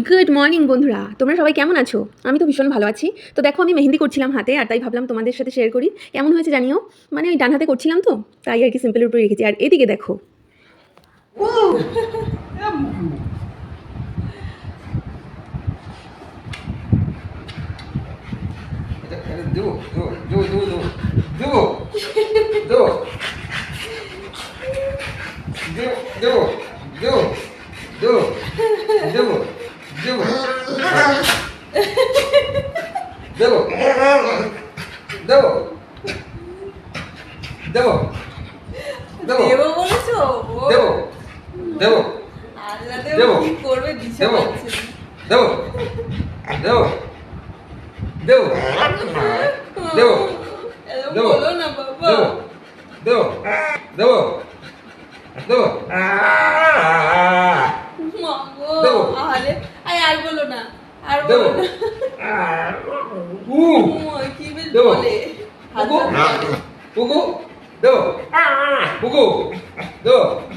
Good morning বন্ধুরা তোমরা সবাই কেমন আছো আমি তো ভীষণ ভালো আছি তো দেখো আমি মেহেন্দি করছিলাম হাতে আর তাই ভাবলাম তোমাদের সাথে শেয়ার করি কেমন হয়েছে জানিও মানে ওই ডান হাতে করছিলাম তো তাই আর কি সিম্পলের উপরে রেখেছি আর এদিকে দেখো দেবো দেবো দেবো দেবো দেবো দেবো দেবো দেবো দেবো দেবো দেবো দেবো দেবো দেবো দেবো বলেছ দেবো দেবো আল্লাহ দেবো। দেবো কি করবে দিশা দেবো। দেবো দেবো দেবো দেবো দেবো। বলো না বাবা দেবো দেবো দেবো দেবো মা দেবো। আরে আর বলো না Arun. दो दो दो दो